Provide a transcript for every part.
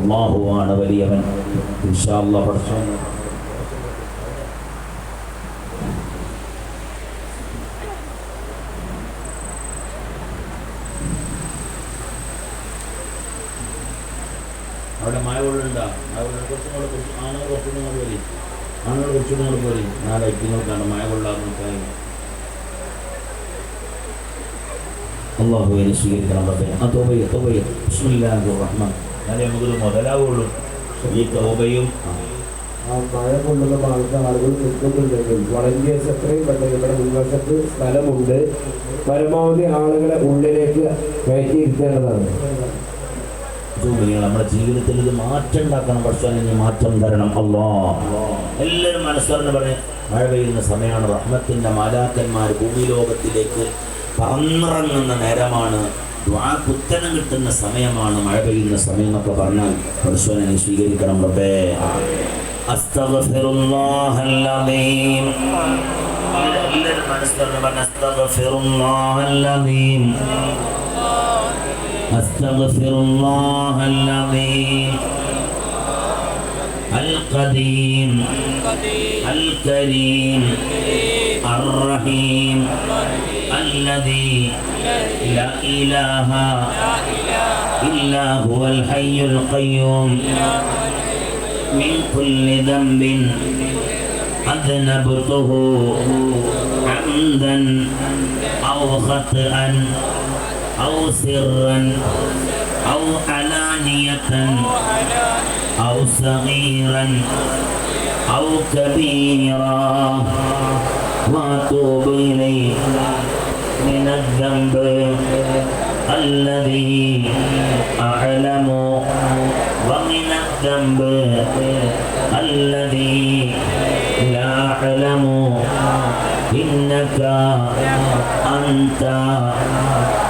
അള്ളാഹുവാണ് വലിയവൻ. ഇൻഷാല്ല പഠിച്ചു. അവിടെ മഴ കൊള്ള കുറച്ചും കൂടെ കുറച്ച് ആണുങ്ങൾ കുറച്ചും കൂടെ പോലെ ആണുങ്ങൾ കുറച്ചും കൂടെ പോലെ നാളെ എത്തിങ്ങോട്ടാണ് മഴ കൊള്ളാതെ അള്ളാഹുവിനെ സ്വീകരിക്കണം. റബ്ബേ ആ തോബയ്യ തോബയ്യ ബിസ്മില്ലാഹിർ റഹ്മാൻ. എന്നാലേ നമുക്ക് മുതലാവുള്ളൂ. ഈ തോബയും ആ മഴ കൊണ്ടുള്ള ഭാഗത്ത് ആളുകൾ നിൽക്കുന്നുണ്ടെങ്കിൽ വളണ്ടിയേഴ്സ് എത്രയും പെട്ടെന്ന് ഇവിടെ മുൻവശത്ത് സ്ഥലമുണ്ട്. പരമാവധി ആളുകളെ ഉള്ളിലേക്ക് കയറ്റിയിരുത്തേണ്ടതാണ് നമ്മുടെ ജീവിതത്തിൽ ഇത് മാറ്റം ഉണ്ടാക്കണം. പക്ഷേ മാറ്റം തരണം. അല്ലോ എല്ലാവരും മനസ്സറിഞ്ഞ് പറഞ്ഞ് മഴ പെയ്യുന്ന സമയമാണ് റഹ്മത്തിന്റെ മാലാക്കന്മാർ ഭൂമി ലോകത്തിലേക്ക് പറന്നിറങ്ങുന്ന നേരമാണ് ദ്വാക്ക് ഉത്തരം കിട്ടുന്ന സമയമാണ് മഴ പെയ്യുന്ന സമയം എന്നൊക്കെ പറഞ്ഞാൽ പരസ്വനെ നീ സ്വീകരിക്കണം റബ്ബേ അസ്തഗ്ഫിറുല്ലാഹൽ-അലീം. എല്ലാവരും മനസ്സറിഞ്ഞ് പറഞ്ഞ് അസ്തഗ്ഫിറുല്ലാഹൽ-അലീം. أستغفر الله العظيم القديم الكريم الرحيم الذي لا إله إلا هو الحي القيوم. من كل ذنب أذنبته عمدا أو خطأ أو سرا أو علانية أو صغيرا أو كبيرا. وأتوب إليه. من الذنب الذي أعلم ومن الذنب الذي لا أعلم إنك أنت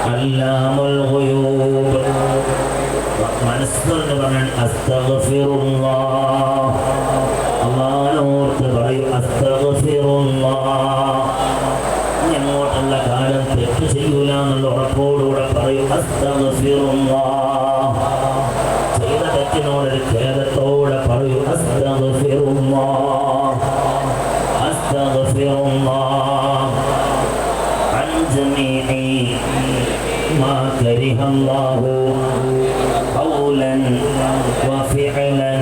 علام الغيوب മനസ്സുകൊണ്ട് പറയാൻ അസ്തഗ്ഫിറുല്ലാ പറയും അസ്തഗ്ഫിറുല്ലാ ചെയ്ത തെറ്റിനോടൊരു ഖേദത്തോടെ പറയും അസ്തഗ്ഫിറുല്ലാ അസ്തഗ്ഫിറുല്ലാ عن جميع ما كره الله قولا وفعلا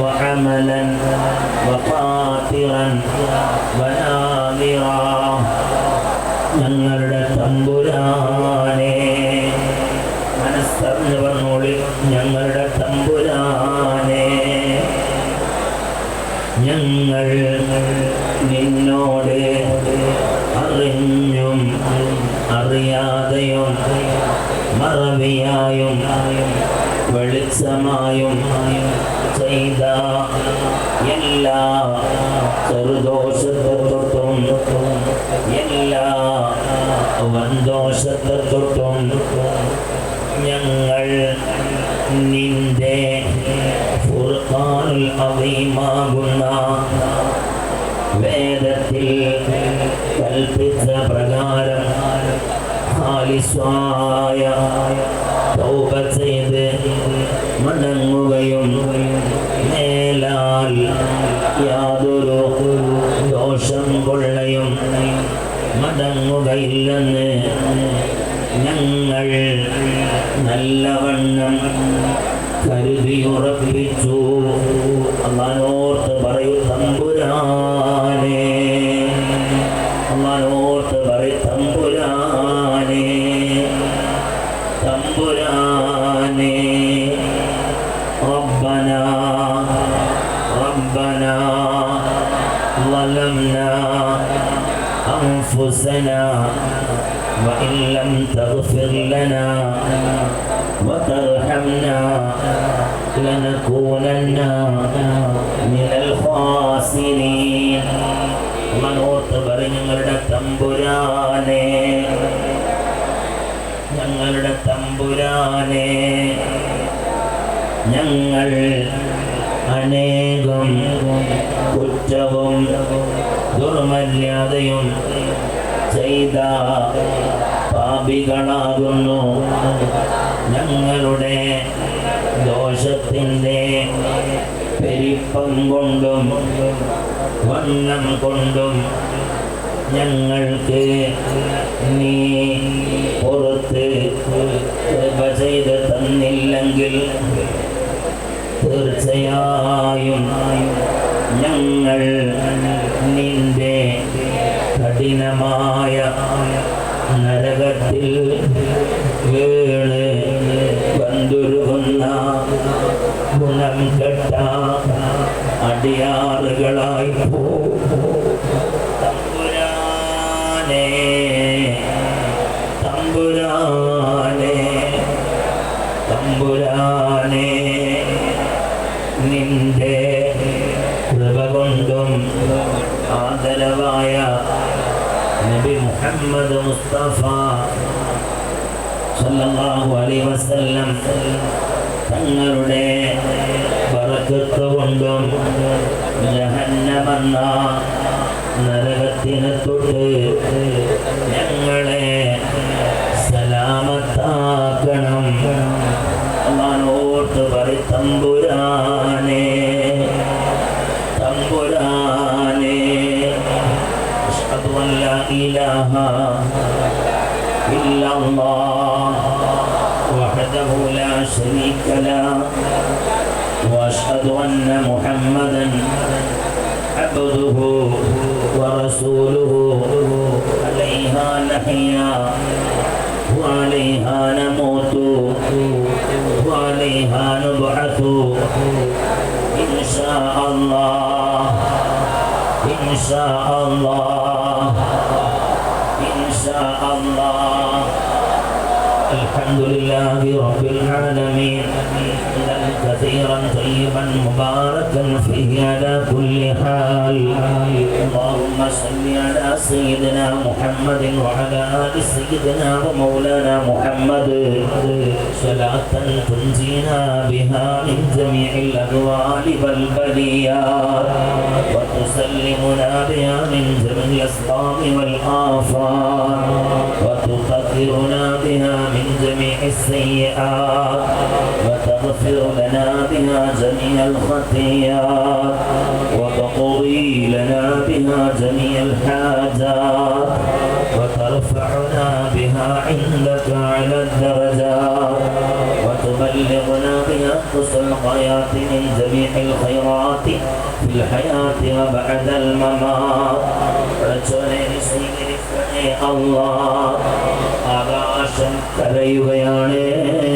وعملا وخاطرا وناظرا ഞങ്ങളുടെ തമ്പുരാനെ ഞങ്ങളുടെ തമ്പുരാനെ ഞങ്ങൾ നിന്നോട് അറിഞ്ഞും അറിയാതെയും മറവിയായും വെളിച്ചമായും ചെയ്ത എല്ലാ ചെറുദോഷത്തെ തൊട്ടും എല്ലാ വൻദോഷത്തെ തൊട്ടും ഞങ്ങൾ നിന്റെ അദീമാകുന്ന വേദത്തിൽ കൽപ്പിച്ച പ്രകാരം ഹാലിസ്വായ തൗബ أنفسنا وإن لم تغفر لنا وترحمنا لنكونن من الخاسرين മനോർത്ത് പറ ഞങ്ങളുടെ തമ്പുരാനെ ഞങ്ങളുടെ തമ്പുരാനെ ഞങ്ങൾ അനേകം കുറ്റവും ദുർമര്യാദയും ചെയ്ത പാപികളാകുന്നു. ഞങ്ങളുടെ ദോഷത്തിന്റെ പെരിപ്പം കൊണ്ടും വണ്ണം കൊണ്ടും ഞങ്ങൾക്ക് നീ പുറത്ത് കൃപ ചെയ്ത് തന്നില്ലെങ്കിൽ തീർച്ചയായും ഞങ്ങൾ നിന്റെ കഠിനമായ നരകത്തിൽ വീണ് വന്തുരുകുന്ന ഗുണം കെട്ട അടിയാറുകളായി തമ്പുരാനേ തമ്പുരാനേ തമ്പുരാനേ. മുസ്തഫ സല്ലല്ലാഹു അലൈഹി വസല്ലം തങ്ങളുടെ ബറക്കത്ത് നരകത്തിനെ തൊട്ട് ഞങ്ങളെ സലാമത്താക്കണം. അള്ളാനോർത്ത് പറ إله إلا الله وحده لا شريك له وأشهد أن محمدا عبده ورسوله عليها نحيا وعليها نموت وعليها نبعث إن شاء الله إن شاء الله. الله. الحمد لله رب العالمين. كثيرا طيبا مباركا فيه على كل حال. اللهم صل على سيدنا محمد وعلى آل سيدنا ومولانا محمد. صلاة تنجينا بها من جميع الاهوال والبليات. وتسلمنا بها من جميع الاسقام والآفات. وتطهرنا بها من جميع السيئات وتغفر لنا بها جميع الخطيئات وتقضي لنا بها جميع الحاجات وترفعنا بها عندك على الدرجات وتبلغنا بها حسن الحياة من جميع الخيرات في الحياة وبعد الممات. رجل رسول الله. കരയുകയാണ്.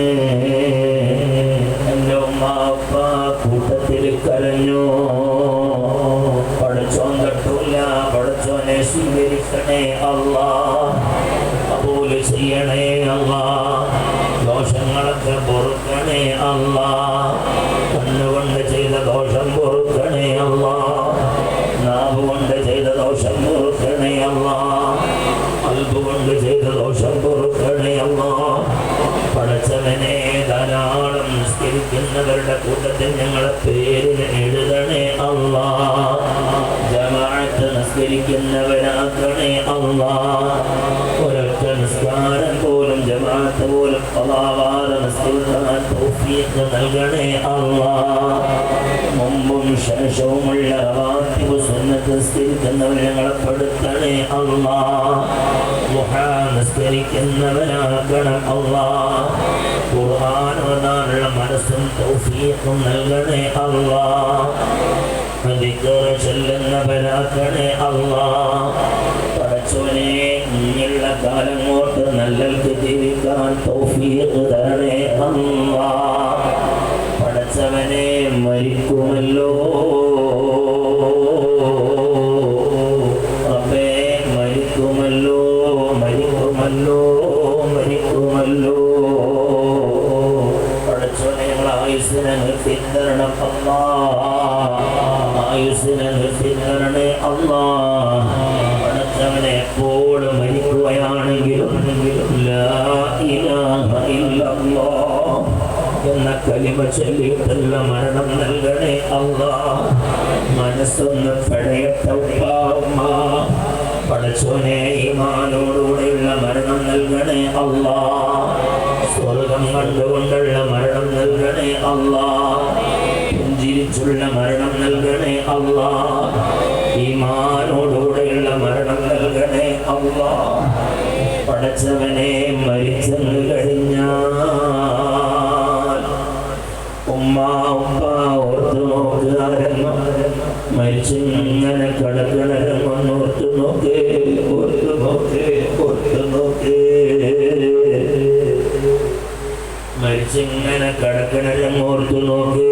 നിസ്കരിക്കുന്നവരുടെ കൂട്ടത്തിൽ ഞങ്ങളെ പേരിന് എഴുതണേ അള്ളാ. ജമാഅത്ത് നിസ്കരിക്കുന്നവരാക്കണേ അള്ളാ. ഒരൊറ്റ നിസ്കാരം പോലും ജമാഅത്ത് പോലും നൽകണേ അല്ലാ മുമ്പും ശേഷവുമുള്ള റവാത്തിബ് സുന്നത്ത് നിസ്കരിക്കുന്നവർ ഞങ്ങളെ പെടുത്തണേ അല്ലാ ദുഹാ നിസ്കരിക്കുന്നവരാകണം അല്ലാ ഖുർആൻ മനസ്സും തൗഫീഖും നൽകണേ അള്ളാ. ദിക്റ് ചൊല്ലുന്നവരാക്കണേ അള്ളാ. പടച്ചോനെ ഇങ്ങനെയുള്ള കാലം കൊണ്ട് നല്ലൽക്ക് ജീവിക്കാൻ തൗഫീഖ് തരണേ അല്ലാ തരണം അല്ലാ ആയുസ്സിനെ നിർത്തി തരണേ അല്ലാ പടച്ചവനെ എപ്പോഴും മരിക്കുകയാണെങ്കിലും എന്ന കലിമ ചൊല്ലിയിട്ടുള്ള മരണം നൽകണേ അല്ലാ മനസ്സൊന്ന് പഴയട്ട ഉപ്പാവുമ്മ പടച്ചോനെ ഈമാനോടുകൂടെയുള്ള മരണം നൽകണേ അല്ലാ സ്വർഗം കണ്ടുകൊണ്ടുള്ള മരണം നൽകണേ പുഞ്ചിരിച്ചുള്ള മരണം നൽകണേ അള്ളാ. ഈമാനോടുകൂടെയുള്ള മരണം നൽകണേ അള്ളാ. പടച്ചവനെ മരിച്ചെന്ന് കഴിഞ്ഞാൽ ഉമ്മ ഉപ്പ ഓർത്തു നോക്കുകാരങ്ങ മരിച്ചിങ്ങനെ കടക്കണരങ്ങൊന്ന് ഓർത്തു നോക്കേ ഓർത്തു നോക്കേ ഓർത്തു നോക്കേ. മരിച്ചിങ്ങനെ കടക്കണരങ്ങ് ഓർത്തു നോക്കേ.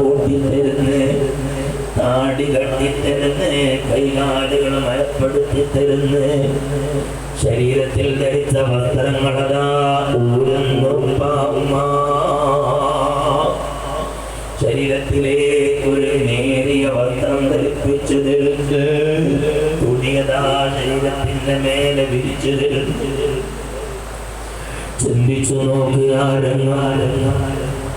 കൂട്ടി തരുന്നേ താടി കട്ടിത്തരുന്നേ കൈകാലുകൾ മയപ്പെടുത്തി തരുന്നേ ശരീരത്തിൽ ധരിച്ച വസ്ത്രങ്ങളതാ ഊരുന്നു. ശരീരത്തിലേക്ക് ഒരു നേരിയ വസ്ത്രം ധരിപ്പിച്ചു തരുന്നു തുണിയതാ ശരീരത്തിന്റെ മേലെ വിരിച്ചു തരുന്നു ചിന്തിച്ചു നോക്കുകയാരങ്ങാരങ്ങ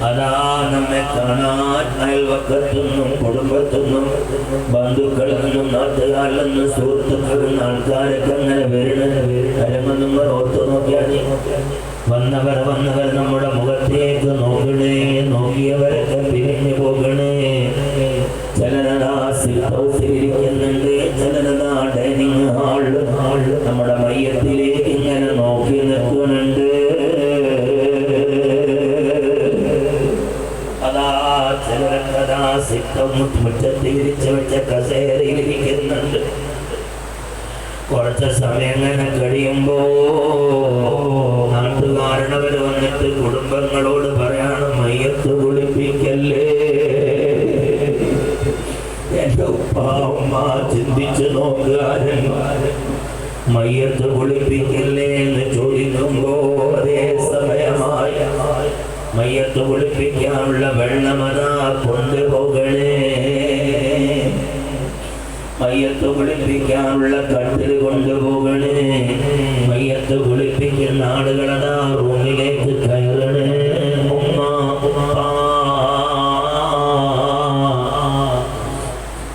അതാ നമ്മെ കാണാൻ അയൽവക്കത്തുനിന്നും കുടുംബത്തുനിന്നും ബന്ധുക്കളിൽ നിന്നും നാട്ടുകാരിൽ നിന്നും സുഹൃത്തുക്കളിൽ ആൾക്കാരൊക്കെ അങ്ങനെ കരമെന്നും ഓർത്തു നോക്കിയാൽ വന്നവർ വന്നവർ നമ്മുടെ മുഖത്തേക്ക് നോക്കണേ നോക്കിയവരൊക്കെ പിരിഞ്ഞു പോകണേ. മയ്യത്ത് കുളിപ്പിക്കാനുള്ള വെള്ളമതാ കൊണ്ടുപോകണേ മയ്യത്ത് കുളിപ്പിക്കാനുള്ള കട്ടിൽ കൊണ്ടുപോകണേ മയ്യത്ത് കുളിപ്പിക്കുന്ന ആളുകളതാ റൂമിലേക്ക് കയറണേ. ഉമ്മ ഉപ്പ.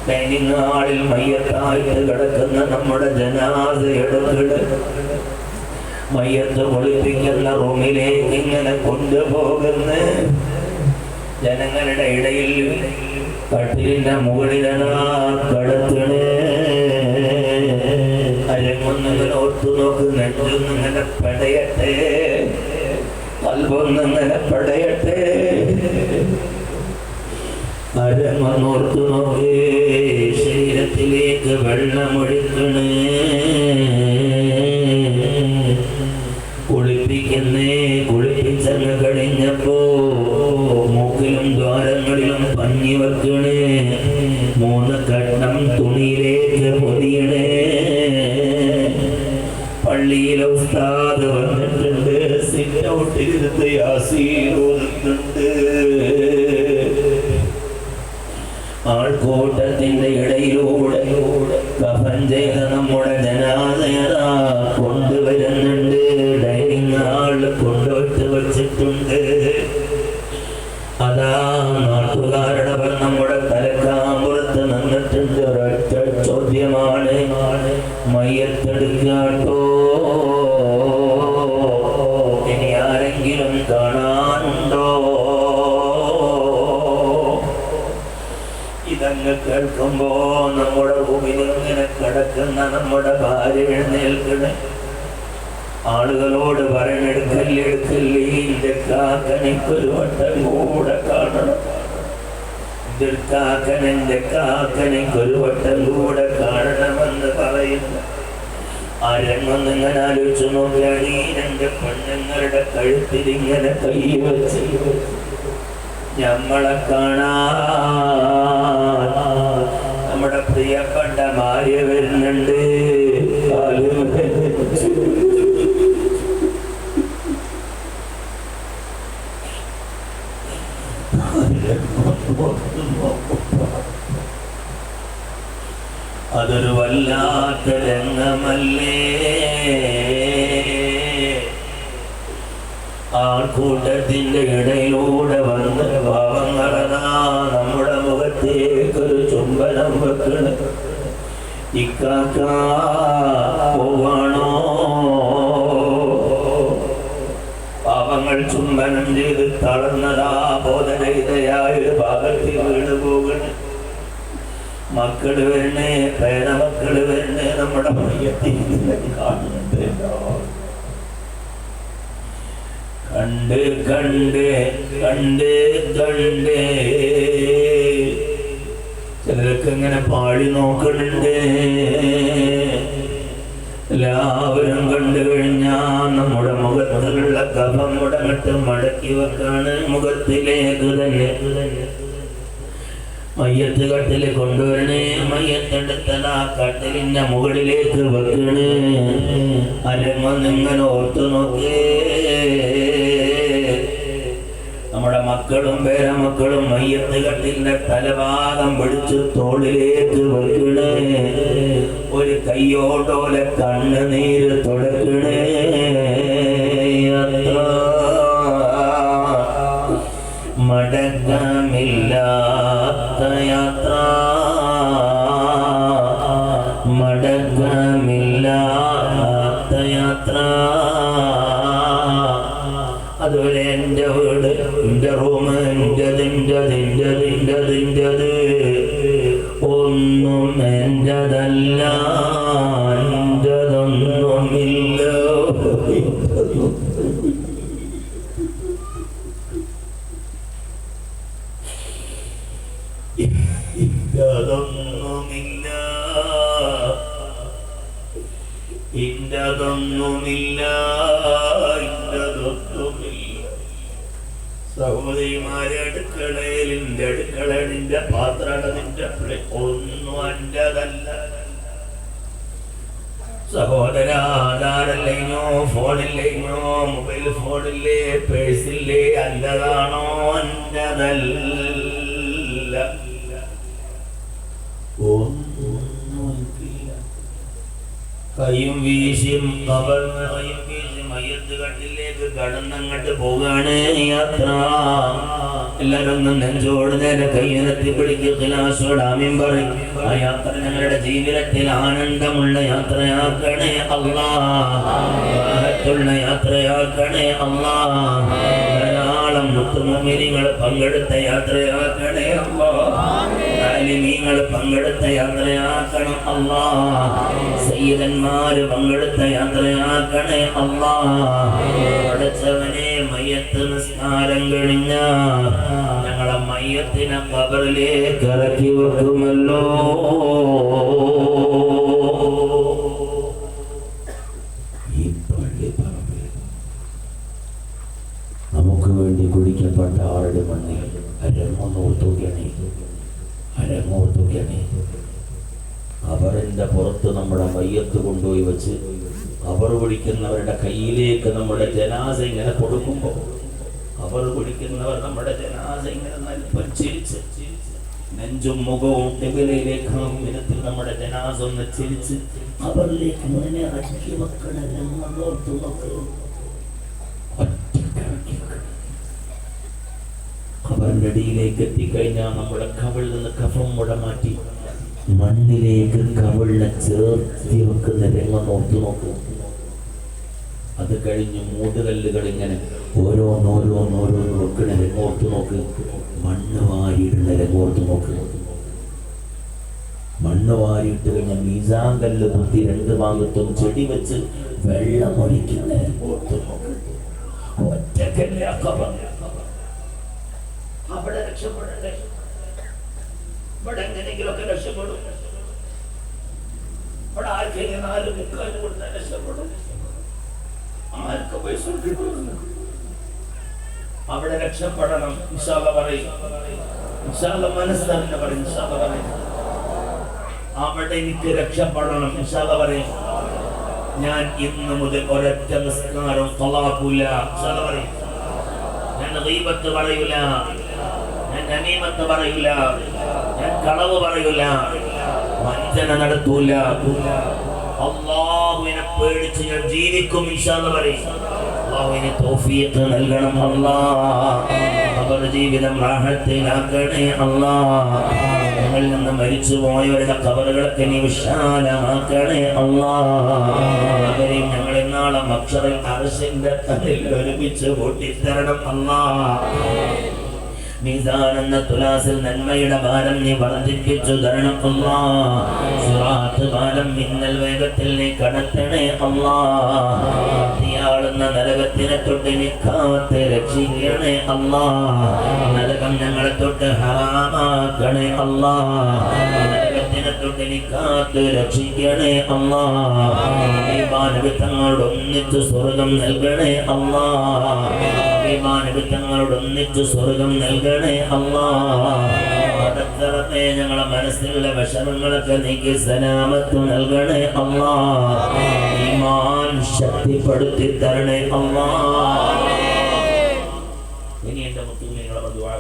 ഡൈനിങ് ഹാളിൽ മയ്യത്തായിട്ട് കിടക്കുന്ന നമ്മുടെ ജനാദ എടുത്തിട്ട് മയ്യത്ത് പൊളിപ്പിക്കുന്ന റൂമിലേക്ക് ഇങ്ങനെ കൊണ്ടുപോകുന്ന. ജനങ്ങളുടെ ഇടയിൽ കട്ടിലിന്റെ മുകളിലതാ കടത്തണേ അരങ്ങൊന്നിങ്ങനെ ഓർത്തു നോക്ക് നെഞ്ചൊന്നിങ്ങനെ പടയട്ടെ. കൽവൊന്നിങ്ങനെ പടയട്ടെ. അരങ്ങൊന്നോർത്തു നോക്കേ ശരീരത്തിലേക്ക് വെള്ളമൊഴിക്കണേ. യാസീരോന്നുണ്ട് ആൾക്കൂട്ടത്തിന്റെ ഇടയിലൂടെ കേൾക്കുമ്പോ നമ്മുടെ ഭൂമിയിൽ ഇങ്ങനെ കിടക്കുന്ന നമ്മുടെ ഭാര്യ എഴുന്നേൽക്കണേ. ആളുകളോട് പറയണെടുക്കല്ലേ എടുക്കല്ലേ കാണണം. എന്റെ കാക്കൻ എന്റെ കാണണമെന്ന് പറയുന്നു. ആരെങ്ങൊന്നിങ്ങനെ ആലോചിച്ചു നോക്കിയാണ് ഈ രണ്ട് പെണ്ണുങ്ങളുടെ കഴുത്തിൽ ഇങ്ങനെ കൈ വെച്ച്. ഞമ്മളെ കാണാൻ നമ്മുടെ പ്രിയപ്പെട്ട ഭാര്യ വരുന്നുണ്ട്. അതൊരു വല്ലാത്ത രംഗമല്ലേ ആൾക്കൂട്ടത്തിന്റെ ഇടയിലൂടെ വന്ന് പാവങ്ങളതാ നമ്മുടെ മുഖത്തേക്ക് ഒരു ചുംബനം വെക്കണ്. ഇക്കാക്ക പാവങ്ങൾ ചുംബനം ചെയ്ത് തളർന്നതാ ബോധരഹിതയായൊരു ഭാഗത്തിൽ വീണ് പോകണ്. മക്കൾ വരണേ പേരമക്കൾ വരണേ നമ്മുടെ മയ്യത്തിൽ കാണുന്നുണ്ടല്ലോ. കണ്ട് കണ്ട് കണ്ട് കണ്ട്. ചിലരൊക്കെ ഇങ്ങനെ പാടി നോക്കണുണ്ട് എല്ലാവരും കണ്ടു കഴിഞ്ഞാ നമ്മുടെ മുഖത്തുള്ള കഫം മുടങ്ങിട്ട് മടക്കി വെക്കാണ് മുഖത്തിലേക്ക് തന്നെ മയ്യത്ത് കട്ടിൽ കൊണ്ടുവരണേ മയ്യത്തെടുത്തല കട്ടിലിന്റെ മുകളിലേക്ക് വെക്കണേ. അരങ്ങ നിങ്ങൾ ഓർത്തു നോക്കേ. നമ്മുടെ മക്കളും പേരമക്കളും മയ്യത്ത് കട്ടിന്റെ തലഭാഗം പിടിച്ച് തോളിലേക്ക് വെക്കണേ. ഒരു കയ്യോട്ടോലെ കണ്ണുനീര് തുടക്കണേ. ഒന്നും എന്റെതല്ല സഹോദരിമാരെ അടുക്കളയിൽ നിന്റെ അടുക്കള നിന്റെ പാത്രം നിന്റെ ഒന്നും എന്റേതല്ല സഹോദര ആധാരല്ലേനോ മൊബൈൽ ഫോണില്ലേ പേഴ്സില്ലേ ഒന്നും എനിക്കില്ല കയ്യും വീശിയും കവർന്ന് കയ്യും വീശി മയ്യത്ത് കട്ടിലേക്ക് കടന്നങ്ങട്ട് പോവുകയാണ് യാത്ര. എല്ലാവരും ഒന്ന് നെഞ്ചോട് നേരെ കയ്യിലെത്തി പിടിക്ക് ഖിലാസോട് ആമീൻ പറയും ആ യാത്ര ഞങ്ങളുടെ ജീവിതത്തിൽ ആനന്ദമുള്ള യാത്രയാക്കണേ അള്ളാഹത്തുള്ള യാത്രയാക്കണേ അല്ലാ ധാരാളം മുത്തുമോമിനികൾ പങ്കെടുത്ത യാത്രയാക്കണേ അള്ളാ. നിങ്ങൾ പങ്കെടുത്ത യാത്രയാക്കണം അല്ലാ സയ്യിദന്മാര് പങ്കെടുത്ത യാത്രയാക്കണേ അല്ലാ പഠിച്ചവനെ മയ്യത്ത് നിസ്കാരം കഴിഞ്ഞ ഞങ്ങളെ മയ്യത്തിനെ കബറിലേക്ക് ഇറക്കി വെക്കുമല്ലോ. നമുക്ക് വേണ്ടി കുടിക്കപ്പെട്ട ആരുടെ മണ്ണിൽ? അരങ്ങോർത്തുകണേ അരങ്ങോർത്തുകണേ കബറിന്റെ പുറത്ത് നമ്മുടെ മയ്യത്ത് കൊണ്ടുപോയി വെച്ച് കബർ വിളിക്കുന്നവരുടെ കയ്യിലേക്ക് നമ്മുടെ ജനാസ ഇങ്ങനെ കൊടുക്കുമ്പോൾ അവർ കുടിക്കുന്നവർ നമ്മുടെ ജനാസ ഇങ്ങനെ നൽപ്പം ചിരിച്ച് നെഞ്ചും മുഖവും ടെബിലയിലേക്കാവും വിധത്തിൽ നമ്മുടെ ജനാസ ഒന്ന് ചിരിച്ച് അവരിലേക്ക് മുന്നേ ഇറക്കി വെക്കണം ഒറ്റക്കിറക്കി അടിയിലേക്ക് എത്തിക്കഴിഞ്ഞാൽ നമ്മുടെ കവിളിൽ നിന്ന് കഫം മുട മാറ്റി മണ്ണിലേക്ക് കവിളിനെ ചേർത്തി വെക്കുന്ന രംഗം ഓർത്തു നോക്കൂ. അത് കഴിഞ്ഞ് മൂടുകല്ലുകൾ ഇങ്ങനെ ഓരോന്നോരോന്നോരോന്ന് വെക്കണ രംഗോർത്ത് നോക്ക്. മണ്ണ് വാരിയിടുന്ന രംഗോർത്ത് നോക്ക്. മണ്ണ് വാരിയിട്ട് കഴിഞ്ഞ മീസാൻ കുത്തി രണ്ട് ഭാഗത്തും ചെടി വെച്ച് വെള്ളം ഒഴിക്കുന്ന രംഗം ഓർത്തു നോക്ക്. ഒറ്റക്കല്ലേ ആ അവിടെ രക്ഷപ്പെടണ്ടേ? ഇവിടെ എങ്ങനെയെങ്കിലുമൊക്കെ രക്ഷപ്പെടും. ഇവിടെ ആർക്കെങ്കിലും നാല് മുക്കാലും കൊടുത്താൽ രക്ഷപ്പെടും. അവിടെ രക്ഷപ്പെടണം ഇഷാല പറയും. ഇഷാല മനസ്സിലാവില്ല പറയും ഇഷാല പറയും. അവിടെ എനിക്ക് രക്ഷപ്പെടണം ഇഷാല പറയും. ഞാൻ ഇന്ന് മുതൽ ഒരൊറ്റ നിസ്കാരം തൊള്ളാക്കൂല ഇഷാല പറയും. ഞാൻ ദൈവത്ത് പറയൂല ഞാൻ നമീമത്ത് പറയൂല ഞാൻ കളവ് പറയൂല വഞ്ചന നടത്തൂല. പേടിച്ച് ഞാൻ ജീവിക്കും ഇഷാന്ന് പറയും. അള്ളാഹുവിന് തൗഫീഖ് നൽകണം അല്ലാ. അവരുടെ ജീവിതം റാഹത്തിലാക്കണേ അല്ലാ. ഞങ്ങളിൽ നിന്ന് മരിച്ചു പോയവരുടെ കബറുകളൊക്കെ നീ വിശാലമാക്കണേ അല്ലാ. അവരെയും ഞങ്ങളെ നാളെ മക്ഷറിൽ അർശിന്റെ തലയിൽ ഒരുമിച്ച് കൂട്ടിത്തരണം അല്ലാ. മീസാൻ തുലാസിൽ നന്മയുടെ ഭാരം നീ വർദ്ധിപ്പിച്ചു തരണം അല്ലാ സിറാത്ത് ഭാരം മിന്നൽ വേഗത്തിൽ നീ കടത്തണേ അല്ലാ. തീയാളുന്ന നരകത്തിനെ തൊട്ട് നീ കാത്ത് രക്ഷിക്കണേ അമ്മാ നരകം ഞങ്ങളെ തൊട്ട് ഹറാമാക്കണേ അല്ലാ. തൊട്ട് കാത്ത് രക്ഷിക്കണേ അല്ലാ. വിമാനവിത്തങ്ങളോട് ഒന്നിച്ച് സ്വർഗം നൽകണേ അല്ലാ. വിമാനവിത്തങ്ങളോട് ഒന്നിച്ച് സ്വർഗം നൽകണേ പടത്തറത്തെ ഞങ്ങളെ മനസ്സിലുള്ള വിഷമങ്ങളൊക്കെ നീക്കി സലാമത്ത് നൽകണേ അല്ലാ. ഈമാൻ ശക്തിപ്പെടുത്തി തരണേ അല്ലാ.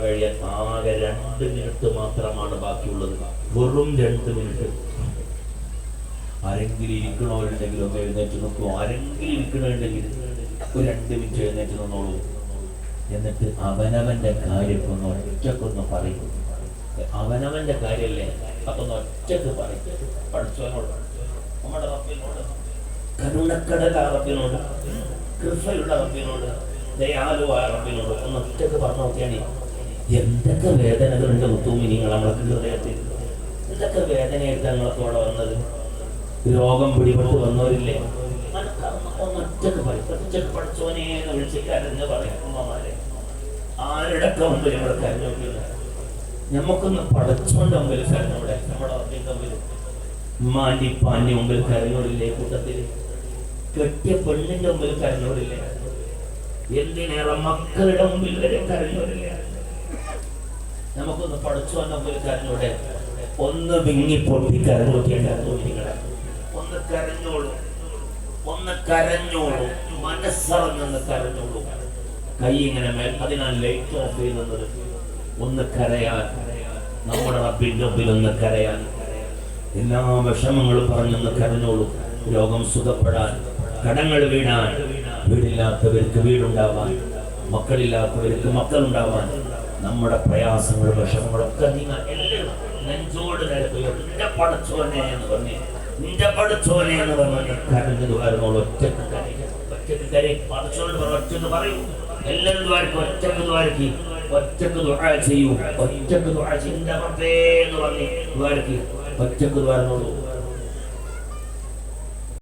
കഴിയാൻ ആകെ രണ്ട് മിനിറ്റ് മാത്രമാണ് ബാക്കിയുള്ളത്. വെറും രണ്ട് മിനിറ്റ് ആരെങ്കിലും ഇരിക്കണവരുണ്ടെങ്കിൽ ഒന്ന് എഴുന്നേറ്റ് നോക്കൂ ആരെങ്കിലും ഇരിക്കണുണ്ടെങ്കിൽ ഒരു രണ്ട് മിനിറ്റ് എഴുന്നേറ്റ് നിന്നോളൂ. എന്നിട്ട് അവനവന്റെ കാര്യം ഒന്ന് ഒറ്റക്കൊന്ന് പറയും. അവനവന്റെ കാര്യല്ലേ? അപ്പൊ ഒന്ന് ഒറ്റയ്ക്ക് പറയും. പഠിച്ചവനോട് നമ്മുടെ റബ്ബിനോട് കരുണക്കടല റബ്ബിനോട് റബ്ബിനോട് ദയാലുവായ റബ്ബിനോട് ഒന്ന് ഒറ്റയ്ക്ക് പറഞ്ഞു നോക്കിയാണ്. എന്തൊക്കെ വേദനകളുണ്ട് മുത്തൂമി നിങ്ങൾ നമ്മൾക്ക് ഹൃദയത്തിൽ? എന്തൊക്കെ വേദനയായിട്ട് നമ്മളൊക്കെ അവിടെ വന്നത്? രോഗം പിടിപെട്ട് വന്നവരില്ലേ? ഒറ്റയ്ക്ക് ഒറ്റയ്ക്ക് പഠിച്ചോനെ എന്ന് വിളിച്ചിട്ടാരെന്ന് അമ്മമാരെ ആരുടെ മുമ്പിൽ ഇവിടെ കരഞ്ഞു നമുക്കൊന്ന് പഠിച്ചോണ്ട് മുമ്പിൽ കരഞ്ഞൂടെ നമ്മുടെ റബ്ബിന്റെ മുമ്പിൽ. ഉമ്മാന്റെ പാന്റെ മുമ്പിൽ കരഞ്ഞോടില്ലേ കൂട്ടത്തിൽ? കെട്ടിയ പെണ്ണിന്റെ മുമ്പിൽ കരഞ്ഞോടില്ലേ? എന്തിനേറെ മക്കളുടെ മുമ്പിൽ വരെ കരഞ്ഞോടില്ലേ? നമുക്കൊന്ന് പഠിച്ചു വന്നൊരു കരഞ്ഞൂടെ ഒന്ന് വിങ്ങി പൊട്ടി കരഞ്ഞോട്ടിയുണ്ടായിരുന്നു നിങ്ങളെ ഒന്ന് കരഞ്ഞോളൂ. ഒന്ന് കരഞ്ഞോളൂ. മനസ്സറിഞ്ഞൊന്ന് കരഞ്ഞോളൂ. കൈ ഇങ്ങനെ മേൽ അതിനാൽ ലൈറ്റ് ഓഫ് ചെയ്യുന്നത് ഒന്ന് കരയാൻ. നമ്മുടെ റബ്ബിന്റെ മുമ്പിൽ ഒന്ന് കരയാൻ. എല്ലാ വിഷമങ്ങളും പറഞ്ഞൊന്ന് കരഞ്ഞോളൂ. രോഗം സുഖപ്പെടാൻ. കടങ്ങൾ വീണാൻ. വീടില്ലാത്തവർക്ക് വീടുണ്ടാവാൻ. മക്കളില്ലാത്തവർക്ക് മക്കളുണ്ടാവാൻ. നമ്മുടെ പ്രയാസങ്ങളും വിഷമങ്ങളൊക്കെ നിങ്ങൾ എല്ലാം നെഞ്ചോട് നിന്റെ പടച്ചോനെ എന്ന് പറഞ്ഞ് നിന്റെ പടച്ചോനെ എന്ന് പറഞ്ഞ് കരഞ്ഞത് വരുന്നോളൂ ഒറ്റയ്ക്ക് കരയും. ഒറ്റയ്ക്ക് കരയും. പടച്ചോട് പറ ഒറ്റയ്ക്ക് പറയൂ. എല്ലാവരും ദ്വാരക്കും ഒറ്റയ്ക്ക് ഒറ്റയ്ക്ക് ദുആ ചെയ്യൂ. ഒറ്റയ്ക്ക് ദുആ ചെയ്യൂ. എന്ന് പറഞ്ഞ് ദ്വാരക്ക് ഒറ്റയ്ക്ക് ദ്വാരനോളൂ